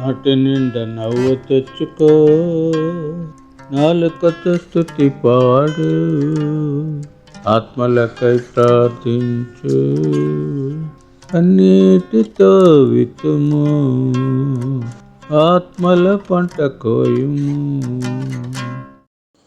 నాటి నిండా నవ్వు తెచ్చుకో. నాలుకతో స్థుతి పాడు. ఆత్మలకై ప్రార్థించు. అన్నిటితో వితుము ఆత్మల పంట కోయుము.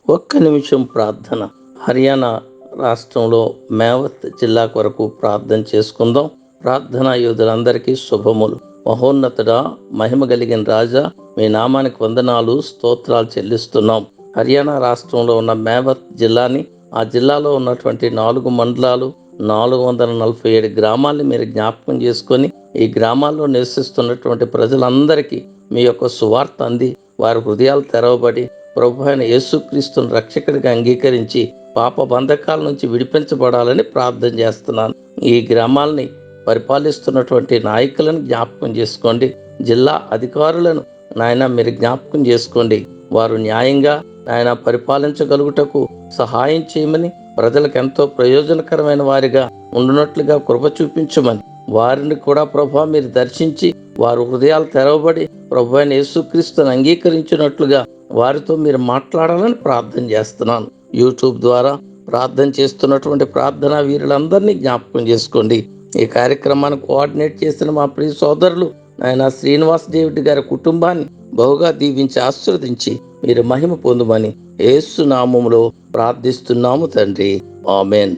ఒక్క నిమిషం ప్రార్థన. హర్యానా రాష్ట్రంలో మేవత్ జిల్లా కొరకు ప్రార్థన చేసుకుందాం. ప్రార్థనా యోధులందరికీ శుభములు. మహోన్నతుడా మహిమ కలిగిన రాజా మీ నామానికి వందనాలు స్తోత్రాలు చెల్లిస్తున్నాం. హర్యానా రాష్ట్రంలో ఉన్న మేవత్ జిల్లాని ఆ జిల్లాలో ఉన్నటువంటి నాలుగు మండలాలు నాలుగు వందల నలభై ఏడు గ్రామాల్ని మీరు జ్ఞాపకం చేసుకొని ఈ గ్రామాల్లో నివసిస్తున్నటువంటి ప్రజలందరికీ మీ యొక్క సువార్త అంది. వారి హృదయాలు తెరవబడి ప్రభు అయిన యేసుక్రీస్తును రక్షకుడిగా అంగీకరించి పాప బంధకాల నుంచి విడిపించబడాలని ప్రార్థన చేస్తున్నాను. ఈ గ్రామాల్ని పరిపాలిస్తున్నటువంటి నాయకులను జ్ఞాపకం చేసుకోండి. జిల్లా అధికారులను నాయన మీరు జ్ఞాపకం చేసుకోండి. వారు న్యాయంగా నాయన పరిపాలించగలుగుటకు సహాయం చేయమని ప్రజలకు ఎంతో ప్రయోజనకరమైన వారిగా ఉండునట్లుగా కృప చూపించమని వారిని కూడా ప్రభా మీరు దర్శించి వారు హృదయాలు తెరవబడి ప్రభు అయిన యేసుక్రీస్తుని అంగీకరించినట్లుగా వారితో మీరు మాట్లాడాలని ప్రార్థన చేస్తున్నాను. యూట్యూబ్ ద్వారా ప్రార్థన చేస్తున్నటువంటి ప్రార్థన వీరులందరినీ జ్ఞాపకం చేసుకోండి. ఈ కార్యక్రమాన్ని కోఆర్డినేట్ చేసిన మా ప్రియ సోదరులు ఆయన శ్రీనివాస్ డేవిడ్ గారి కుటుంబాన్ని బహుగా దీవించి ఆశీర్వదించి మీరు మహిమ పొందుమని ఏసునామములో ప్రార్థిస్తున్నాము తండ్రి. ఆమెన్.